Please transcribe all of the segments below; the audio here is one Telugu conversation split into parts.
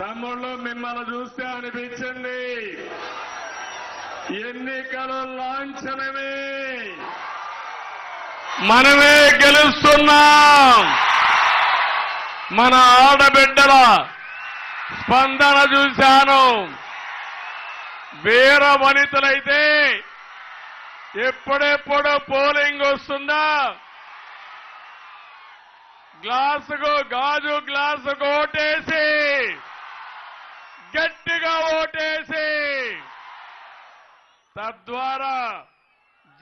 తమ్ముళ్ళు మిమ్మల్ని చూస్తే అనిపించింది ఎన్నికలు లాంఛనమే. మనమే గెలుస్తున్నాం. మన ఆడబిడ్డల స్పందన చూశాను. వీర వనితలైతే ఎప్పుడెప్పుడు పోలింగ్ వస్తుందా? గ్లాసుకు గాజు గ్లాసు కోటేసి గట్టిగా ఓటేసి తద్వారా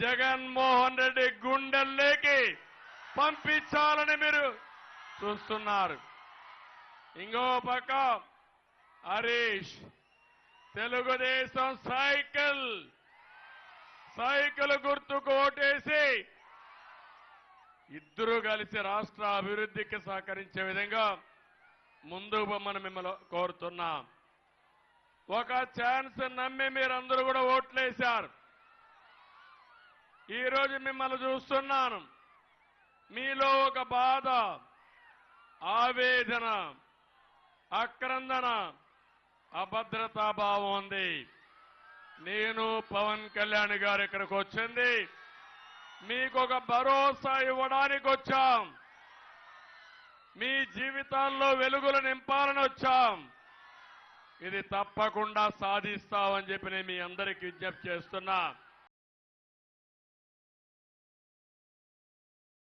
జగన్మోహన్ రెడ్డి గుండెల్లోకి పంపించాలని మీరు చూస్తున్నారు. ఇంకో పక్క హరీష్ తెలుగుదేశం సైకిల్ సైకిల్ గుర్తుకు ఓటేసి ఇద్దరూ కలిసి రాష్ట్ర అభివృద్ధికి సహకరించే విధంగా ముందుకు బొమ్మను మిమ్మల్ని కోరుతున్నాం. ఒక ఛాన్స్ నమ్మి మీరందరూ కూడా ఓట్లేశారు. ఈరోజు మిమ్మల్ని చూస్తున్నాను. మీలో ఒక బాధ ఆవేదన అక్రందన అభద్రతా భావం ఉంది. నేను పవన్ కళ్యాణ్ గారు ఇక్కడికి వచ్చింది. మీకు ఒక భరోసా ఇవ్వడానికి వచ్చాం. మీ జీవితాల్లో వెలుగులు నింపాలని వచ్చాం. ఇది తప్పకుండా సాధిస్తామని చెప్పి నేను మీ అందరికీ విజ్ఞప్తి చేస్తున్నా.